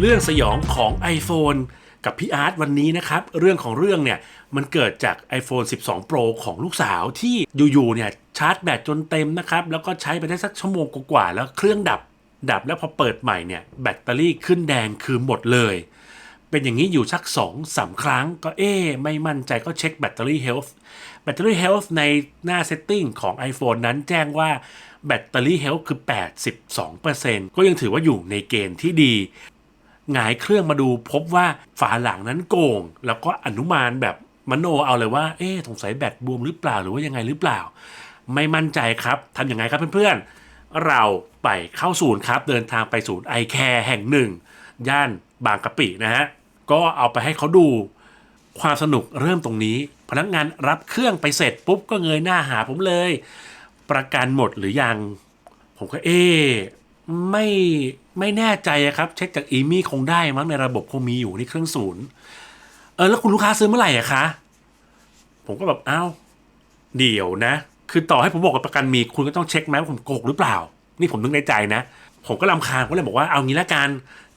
เรื่องสยองของ iPhone กับพี่อาร์ตวันนี้นะครับ เรื่องของเรื่องเนี่ยมันเกิดจาก iPhone 12 Pro ของลูกสาวที่อยู่ๆเนี่ยชาร์จแบตจนเต็มนะครับ แล้วก็ใช้ไปได้สักชั่วโมงกว่าๆแล้วเครื่องดับดับแล้วพอเปิดใหม่เนี่ยแบตเตอรี่ขึ้นแดงคือหมดเลย เป็นอย่างนี้อยู่สัก2อสาครั้งก็เอ๊ไม่มั่นใจก็เช็คแบตเตอรี่เฮลท์แบตเตอรี่เฮลท์ในหน้าเซตติ้งของ iPhone นั้นแจ้งว่าแบตเตอรี่เฮลท์คือ 82%ก็ยังถือว่าอยู่ในเกณฑ์ที่ดี หงายเครื่องมาดูพบว่าฝาหลังนั้นโกง แล้วก็อนุมานแบบมโนเอาเลยว่า เอ๊ะสงสัยแบตบวมหรือเปล่าหรือว่ายังไงหรือเปล่า ไม่มั่นใจครับทำยังไงครับเพื่อนๆ เราไปเข้าศูนย์ครับ เดินทางไปศูนย์ไอแคร์แห่งหนึ่ง ย่านบางกะปินะฮะ ก็เอาไปให้เขาดูความสนุกเริ่มตรงนี้ พนักงานรับเครื่องไปเสร็จปุ๊บก็เงยหน้าหาผมเลย ประกันหมดหรือยัง ผมก็เอ๊ ไม่ไม่แน่ใจครับ เช็คจากอีมี่คงได้มั้งในระบบคงมีอยู่ในเครื่องศูนย์เออแล้วคุณลูกค้าซื้อเมื่อไหร่อะคะผมก็แบบอ้าวเดี๋ยวนะ คือต่อให้ผมบอกว่าประกันมีคุณก็ต้องเช็คไหมว่าผมโกหกหรือเปล่า นี่ผมนึกในใจนะ ผมก็ลำคาญก็เลยบอกว่าเอางี้ละกัน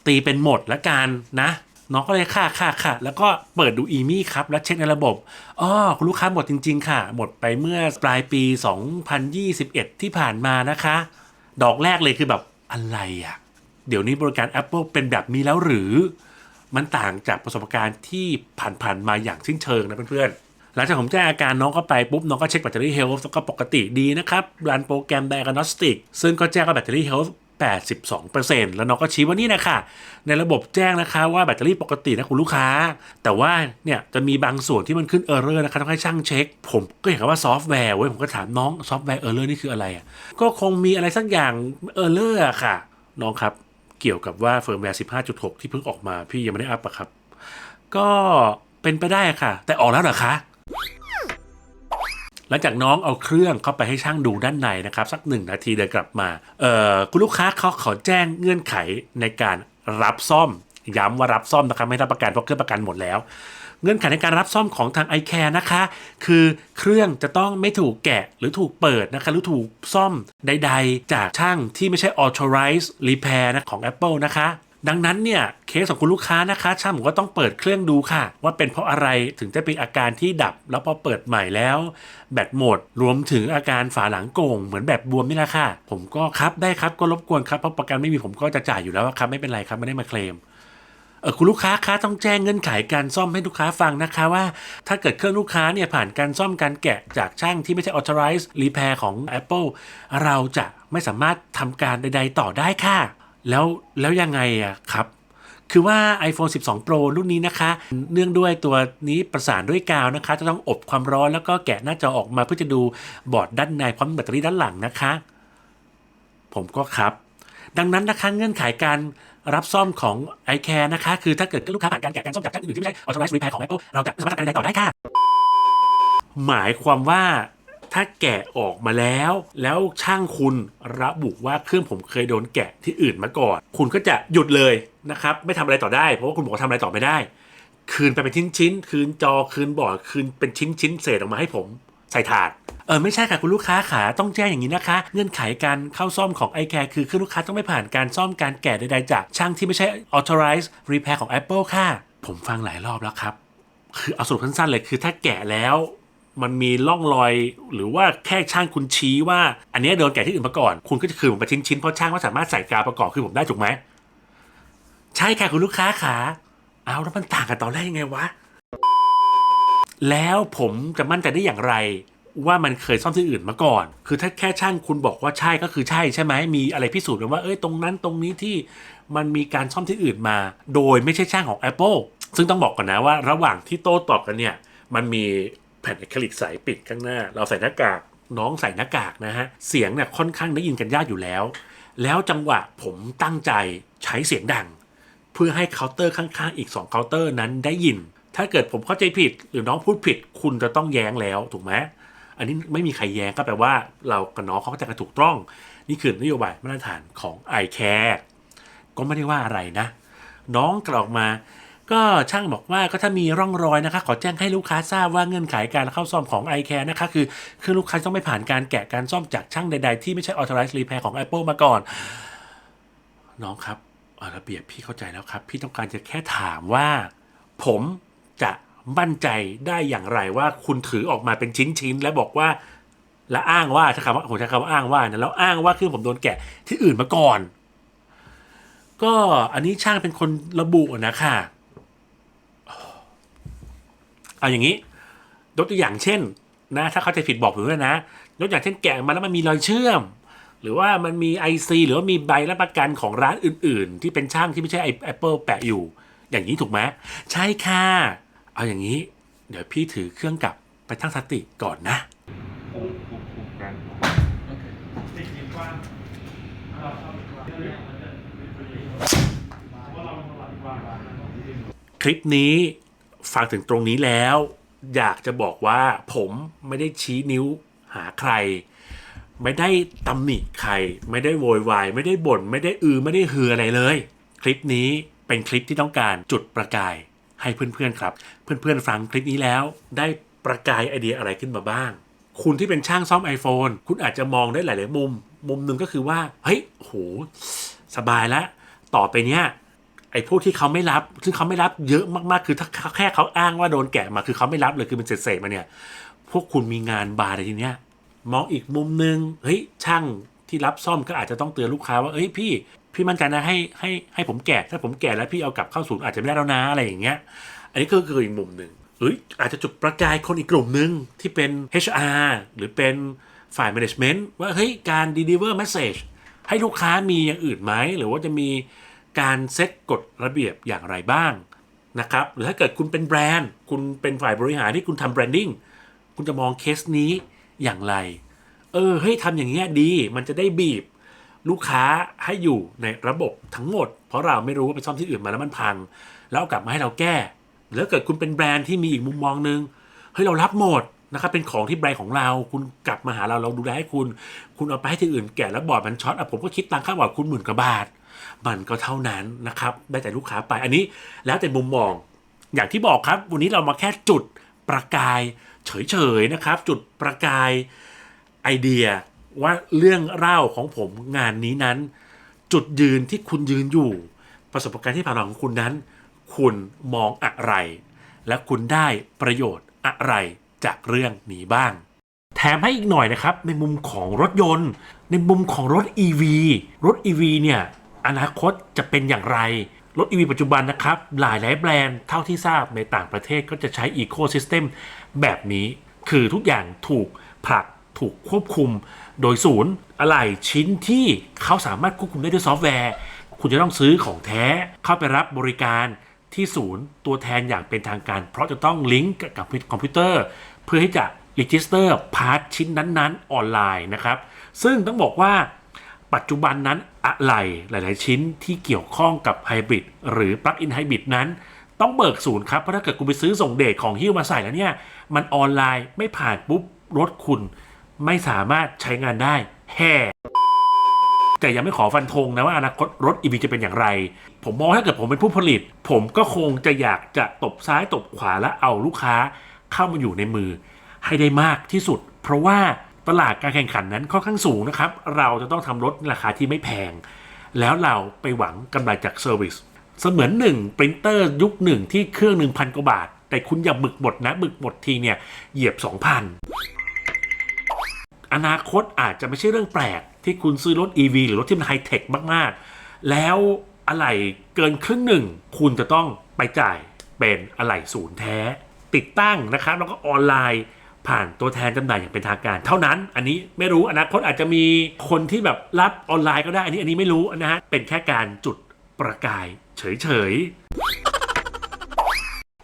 ตีเป็นหมดละกันนะน้องก็เลยค่าค่าค่ะ แล้วก็เปิดดูอีมี่ครับ แล้วเช็คในระบบอ๋อคุณลูกค้าหมดจริง ๆ ค่ะ หมดไปเมื่อปลายปี 2021 ที่ผ่านมานะคะ ดอกแรกเลยคือแบบ อะไรอะ่ะ เดี๋ยวนี้บริการ Apple เป็นแบบนี้แล้วหรือ มันต่างจากประสบการณ์ที่ผ่านๆมาอย่างสิ้นเชิงนะเพื่อนๆ หลังจากผมแจ้งอาการน้องเข้าไปปุ๊บ น้องก็เช็คแบตเตอรี่เฮลท์แล้วก็ปกติดีนะครับรันโปรแกรม Diagnostic ซึ่งก็แจ้งว่าแบตเตอรี่เฮลท์ 82%แล้วน้องก็ชี้ว่านี่นะคะในระบบแจ้งนะคะว่าแบตเตอรี่ปกตินะคุณลูกค้า แต่ว่าเนี่ยจะมีบางส่วนที่มันขึ้นเออร์เรอร์นะคะต้องให้ช่างเช็ค ผมก็เห็นว่าซอฟต์แวร์เว้ยผมก็ถามน้องซอฟต์แวร์เออร์เรอร์นี่คืออะไรอะก็คงมีอะไรสักอย่างเออร์เรอร์อค่ะ น้องครับ เกี่ยวกับว่าเฟิร์มแวร์ 15.6 ที่เพิ่งออกมาพี่ยังไม่ได้อัพอะครับ ก็เป็นไปได้ค่ะ แต่ออกแล้วเหรอคะ หลังจากน้องเอาเครื่องเข้าไปให้ช่างดูด้านในนะครับ สักหนึ่งนาทีเดินกลับมาเอ่อคุณลูกค้าเขาขอแจ้งเงื่อนไขในการรับซ่อม ย้ำว่ารับซ่อมนะครับไม่รับประกันเพราะเครื่องประกันหมดแล้ว เงื่อนไขในการรับซ่อมของทาง i c a r e นะคะ คือเครื่องจะต้องไม่ถูกแกะหรือถูกเปิดนะคะหรือถูกซ่อมใด ๆ จากช่างที่ไม่ใช่ authorized repair นะของ Apple นะคะ ดังนั้นเนี่ยเคสของคุณลูกค้านะคะช่างผมก็ต้องเปิดเครื่องดูค่ะ ว่าเป็นเพราะอะไรถึงจะเป็นอาการที่ดับ แล้วพอเปิดใหม่แล้ว แบตหมดรวมถึงอาการฝาหลังโก่งเหมือนแบบบวมนี่แหละค่ะ ผมก็ครับได้ครับก็รบกวนครับเพราะประกันไม่มีผมก็จะจ่ายอยู่แล้วครับไม่เป็นไรครับไม่ได้มาเคลมเออคุณลูกค้าคะต้องแจ้งเงื่อนไขการซ่อมให้ลูกค้าฟังนะคะว่า ถ้าเกิดเครื่องลูกค้าเนี่ยผ่านการซ่อมการแกะจากช่างที่ไม่ใช่ authorized repair ของ Apple เราจะไม่สามารถทำการใด ๆ ต่อได้ค่ะ แล้วแล้วยังไงอะครับ คือว่า iPhone 12 Pro รุ่นนี้นะคะ เนื่องด้วยตัวนี้ประสานด้วยกาวนะคะ จะต้องอบความร้อนแล้วก็แกะหน้าจอออกมาเพื่อจะดูบอร์ดด้านในพร้อมแบตเตอรี่ด้านหลังนะคะ ผมก็ครับ ดังนั้นนะคะเงื่อนไขการรับซ่อมของ i c a r e นะคะ คือถ้าเกิดลูกค้าผ่านการแกะการซ่อมจากช่างอื่นที่ไม่ใช่ authorized repair ของ Apple เราจะสามารถทำการใดต่อได้ค่ะ หมายความว่า ถ้าแกะออกมาแล้ว แล้วช่างคุณระบุว่าเครื่องผมเคยโดนแกะที่อื่นมาก่อน คุณก็จะหยุดเลยนะครับ ไม่ทำอะไรต่อได้ เพราะว่าคุณบอกว่าทำอะไรต่อไม่ได้ คืนไปเป็นชิ้นๆคืนจอคืนบอร์ดคืนเป็นชิ้นๆเศษออกมาให้ผมใส่ถาดเออไม่ใช่ค่ะคุณลูกค้าขาต้องแจ้งอย่างนี้นะคะ เงื่อนไขการเข้าซ่อมของ i c a r e คือเครื่องลูกค้าต้องไม่ผ่านการซ่อมการแกะใดๆจากช่างที่ไม่ใช่ authorized repair ของ Apple ค่ะ ผมฟังหลายรอบแล้วครับ คือเอาสรุปสั้นๆเลยคือถ้าแกะแล้ว มันมีร่องรอย หรือว่าแค่ช่างคุณชี้ว่า อันนี้โดนแกะที่อื่นมาก่อน คุณก็จะคืนผมไปชิ้นๆเพราะช่างว่าสามารถใส่กาวประกอบคือผมได้ถูกไหมใช่ค่ะคุณลูกค้าขาเอาแล้วมันต่างกันตอนแรกยังไงวะแล้วผมจะมั่นใจได้อย่างไร ว่ามันเคยซ่อมที่อื่นมาก่อน คือถ้าแค่ช่างคุณบอกว่าใช่ก็คือใช่ใช่ไหมมีอะไรพิสูจน์กันว่าเอ้ยตรงนั้นตรงนี้ที่มันมีการซ่อมที่อื่นมา โดยไม่ใช่ช่างของ Apple ซึ่งต้องบอกก่อนนะว่า ระหว่างที่โต้ตอบกันเนี่ย มันมี ผ่นอะคริลิกใสปิดข้างหน้า เราใส่หน้ากากน้องใส่หน้ากากนะฮะ เสียงเนี่ยค่อนข้างได้ยินกันยากอยู่แล้ว แล้วจังหวะผมตั้งใจใช้เสียงดัง เพื่อให้เคาน์เตอร์ข้างๆอีก2เคาน์เตอร์นั้นได้ยิน ถ้าเกิดผมเข้าใจผิดหรือน้องพูดผิด คุณจะต้องแย้งแล้วถูกไหมอันนี้ไม่มีใครแย้งก็แปลว่า เรากับน้องเขาก็จะกันถูกต้อง นี่คือนโยบายมาตรฐานของ i c a r e ก็ไม่ได้ว่าอะไรนะ น้องกล่าวออกมา ก็ช่างบอกว่าก็ถ้ามีร่องรอยนะคะ ขอแจ้งให้ลูกค้าทราบว่าเงื่อนไขการเข้าซ่อมของ i c a r e นะคะ คือคือลูกค้าต้องไม่ผ่านการแกะการซ่อมจากช่างใด ๆ ที่ไม่ใช่ authorized repair ของ Apple มาก่อน น้องครับระเบียบพี่เข้าใจแล้วครับ พี่ต้องการจะแค่ถามว่า ผมจะมั่นใจได้อย่างไรว่าคุณถือออกมาเป็นชิ้นๆและบอกว่าและอ้างว่าใช้คำว่าผมใช้คำว่าอ้างว่านะแล้วอ้างว่าเครื่องผมโดนแกะที่อื่นมาก่อน ก็อันนี้ช่างเป็นคนระบุนะค่ะ เอาอย่างนี้ยกตัวอย่างเช่นนะถ้าเขาใจะผิดบอกผมด้วยนะยกอย่างเช่นแกะมาแล้วมันมีรอยเชื่อม หรือว่ามันมี IC หรือว่ามีใบรับประกันของร้านอื่น ๆ ที่เป็นช่างที่ไม่ใช่ Apple แปะอยู่ อย่างนี้ถูกไหมใช่ค่ะ เอาอย่างนี้ เดี๋ยวพี่ถือเครื่องกลับไปตั้งสติก่อนนะ คลิปนี้ ฟังถึงตรงนี้แล้ว อยากจะบอกว่าผมไม่ได้ชี้นิ้วหาใคร ไม่ได้ตำหนิใคร ไม่ได้โวยวาย ไม่ได้บ่น ไม่ได้อือ ไม่ได้ฮืออะไรเลย คลิปนี้เป็นคลิปที่ต้องการจุดประกายให้เพื่อนๆครับ เพื่อนๆฟังคลิปนี้แล้ว ได้ประกายไอเดียอะไรขึ้นมาบ้าง คุณที่เป็นช่างซ่อม iPhone คุณอาจจะมองได้หลาย ๆ มุม มุมหนึ่งก็คือว่า เฮ้ยโหสบายแล้วต่อไปเนี้ย ไอ้พวกที่เขาไม่รับ ซึ่งเขาไม่รับเยอะมากๆ คือถ้าแค่เขาอ้างว่าโดนแกะมา คือเขาไม่รับเลยคือเป็นเศษๆมาเนี่ย พวกคุณมีงานบาร์ในทีเนี้ย มองอีกมุมนึง เฮ้ย ช่างที่รับซ่อมก็อาจจะต้องเตือนลูกค้าว่าเอ้ยพี่ พี่มั่นใจนะให้ให้ให้ผมแกะ ถ้าผมแกะแล้วพี่เอากลับเข้าศูนย์อาจจะไม่ได้แล้วนะอะไรอย่างเงี้ย อันนี้ก็คืออีกมุมหนึ่งเอ้ยอาจจะจุดประกายคนอีกกลุ่มหนึ่งที่เป็น HR หรือเป็นฝ่าย management ว่าเฮ้ยการ deliver message ให้ลูกค้ามีอย่างอื่นไหมหรือว่าจะมี การเซตกฎระเบียบอย่างไรบ้างนะครับหรือถ้าเกิดคุณเป็นแบรนด์ คุณเป็นฝ่ายบริหารที่คุณทำแบรนดิ้งคุณจะมองเคสนี้อย่างไร เออเฮ้ยทำอย่างเงี้ยดี มันจะได้บีบ ลูกค้าให้อยู่ในระบบทั้งหมด เพราะเราไม่รู้ว่าไปซ่อมที่อื่นมาแล้วมันพัง แล้วเอากลับมาให้เราแก้ แล้วเกิดคุณเป็นแบรนด์ที่มีอีกมุมมองหนึงเฮ้ยเรารับหมดนะครับเป็นของที่แบรนด์ของเรา คุณกลับมาหาเราเราดูแลให้คุณ คุณเอาไปให้ที่อื่นแก่แล้วบอร์ดมันช็อตอะผมก็คิดตังค่าบอร์ดคุณหมื่นกว่าบาท มันก็เท่านั้นนะครับได้แต่ลูกค้าไปอันนี้แล้วแต่มุมมอง อย่างที่บอกครับ วันนี้เรามาแค่จุดประกายเฉยๆนะครับ จุดประกายไอเดียว่าเรื่องเล่าของผมงานนี้นั้น จุดยืนที่คุณยืนอยู่ ประสบการณ์ที่ผ่านมาของคุณนั้น คุณมองอะไร และคุณได้ประโยชน์อะไรจากเรื่องนี้บ้าง แถมให้อีกหน่อยนะครับ ในมุมของรถยนต์ ในมุมของรถ EV รถ EV เนี่ย อนาคตจะเป็นอย่างไร รถ EV ปัจจุบันนะครับ หลายหลายแบรนด์เท่าที่ทราบในต่างประเทศก็จะใช้ Ecosystem แบบนี้ คือทุกอย่างถูกผลักถูกควบคุม โดยศูนย์อะไหล่ชิ้นที่เขาสามารถควบคุมได้ด้วยซอฟต์แวร์ คุณจะต้องซื้อของแท้เข้าไปรับบริการที่ศูนย์ตัวแทนอย่างเป็นทางการ เพราะจะต้องลิงก์กับคอมพิวเตอร์ เพื่อที่จะรีจิสเตอร์พาร์ทชิ้นนั้นๆ ออนไลน์นะครับ ซึ่งต้องบอกว่าปัจจุบันนั้น อะไรหลาย ๆ ชิ้นที่เกี่ยวข้องกับไฮบริดหรือปลั๊กอินไฮบริดนั้นต้องเบิกศูนย์ครับ เพราะถ้าเกิดคุณไปซื้อส่งเดทของฮิ้วมาใส่แล้วเนี่ย มันออนไลน์ไม่ผ่านปุ๊บ รถคุณไม่สามารถใช้งานได้แห่แต่ยังไม่ขอฟันธงนะว่าอนาคตรถ EV จะเป็นอย่างไร ผมมองถ้าเกิดผมเป็นผู้ผลิต ผมก็คงจะอยากจะตบซ้ายตบขวาและเอาลูกค้าเข้ามาอยู่ในมือ ให้ได้มากที่สุด เพราะว่า ตลาดการแข่งขันนั้นค่อนข้างสูงนะครับ เราจะต้องทำรถราคาที่ไม่แพง แล้วเราไปหวังกำไรจากเซอร์วิสเสมือนหนึ่งปรินเตอร์ยุคหนึ่งที่เครื่องหนึ่งพันกว่าบาท แต่คุณอย่าบึกหมดนะบึกหมดทีเนี่ยเหยียบ 2,000 อนาคตอาจจะไม่ใช่เรื่องแปลก ที่คุณซื้อรถ EV หรือรถที่มันไฮเทคมากๆ แล้วอะไหล่เกินครึ่งหนึ่ง คุณจะต้องไปจ่ายเป็นอะไหล่ศูนย์แท้ ติดตั้งนะครับแล้วก็ออนไลน์ ผ่านตัวแทนจำหน่ายอย่างเป็นทางการ เท่านั้นอันนี้ไม่รู้อนาคตอาจจะมีคนที่แบบรับออนไลน์ก็ได้ อันนี้อันนี้ไม่รู้นะฮะเป็นแค่การจุดประกายเฉยๆ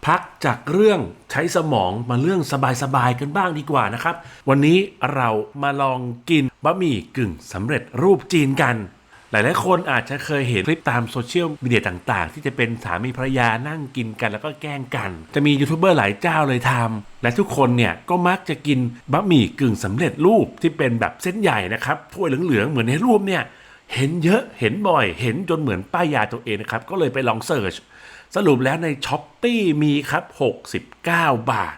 พักจากเรื่องใช้สมองมาเรื่องสบายๆกันบ้างดีกว่านะครับ วันนี้เรามาลองกินบะหมี่กึ่งสำเร็จรูปจีนกัน หลายๆคนอาจจะเคยเห็นคลิปตามโซเชียลมีเดียต่างๆ ที่จะเป็นสามีภรรยานั่งกินกันแล้วก็แกล้งกัน จะมียูทูบเบอร์หลายเจ้าเลยทำและทุกคนเนี่ยก็มักจะกินบะหมี่กึ่งสำเร็จรูปที่เป็นแบบเส้นใหญ่นะครับถ้วยเหลืองๆเหมือนในรูปเนี่ยเห็นเยอะเห็นบ่อย เห็นจนเหมือนป้ายยาตัวเองนะครับก็เลยไปลองเสิร์ชสรุปแล้วในช้อปปีมีครับ 69 บาท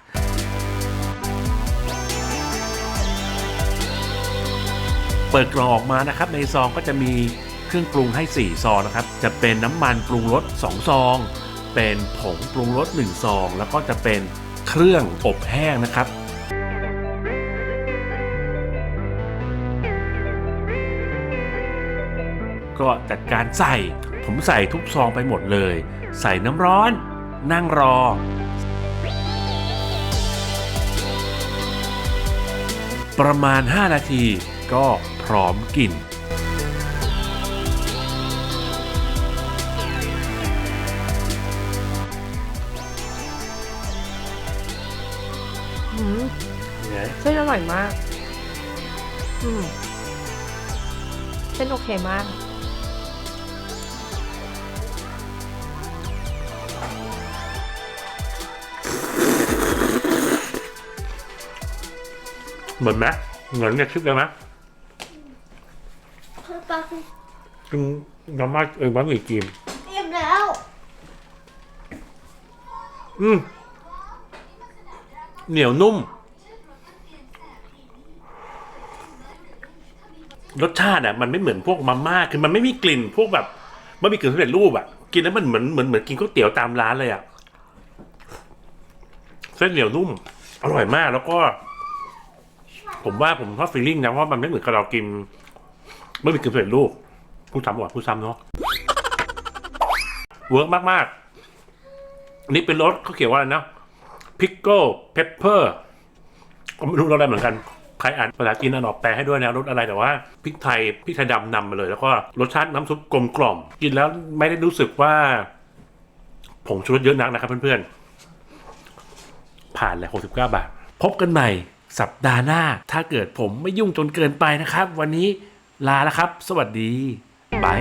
เปิดกล่องออกมานะครับในซองก็จะมี รื่องปรุงให้ 4 ซองนะครับ จะเป็นน้ำมันปรุงรส2ซอง เป็นผงปรุงรส1ซอง แล้วก็จะเป็นเครื่องอบแห้งนะครับก็จัดการใส่ ผมใส่ทุกซองไปหมดเลย ใส่น้ำร้อน นั่งรอ ประมาณ 5 นาทีก็พร้อมกิน ไงเส้นอร่อยมาก อืมเส้นโอเคมาก เหมือนไหมเหมือนเนี่ยคลิปเลยไหมปลากินน้ำมันเออบะหมี่กิมเต็มแล้ว อืมเหนียวนุ่ม รสชาติอะมันไม่เหมือนพวกมาม่าคือมันไม่มีกลิ่นพวกแบบบะหมี่กึ่งสำเร็จรูปอะกินแล้วมันเหมือนเหมือนเหมือนกินก๋วยเตี๋ยวตามร้านเลยอะเส้นเหนียวนุ่ม อร่อยมากแล้วก็ ผมว่าผมชอบฟีลลิ่งนะว่ามันไม่เหมือนกับเรากินบะหมี่กึ่งสำเร็จรูปพูดซ้ำก่อนพูดซ้ำเนาะเวิร์กมากๆอันนี้เป็นรสเขาเขียนว่าอะไรนะ pickle pepper ก็ไม่รู้รสอะไรเหมือนกัน ใครอ่านภาษาจีนอ่านออกแปลให้ด้วยนะรสอะไรแต่ว่าพริกไทยพริกไทยดำนำมาเลย แล้วก็รสชาติน้ำซุปกลมกล่อมกินแล้วไม่ได้รู้สึกว่าผงชูรสเยอะนักนะครับเพื่อนๆ ผ่านเลย69 บาท พบกันใหม่สัปดาห์หน้า ถ้าเกิดผมไม่ยุ่งจนเกินไปนะครับ วันนี้ลาแล้วครับ สวัสดีบาย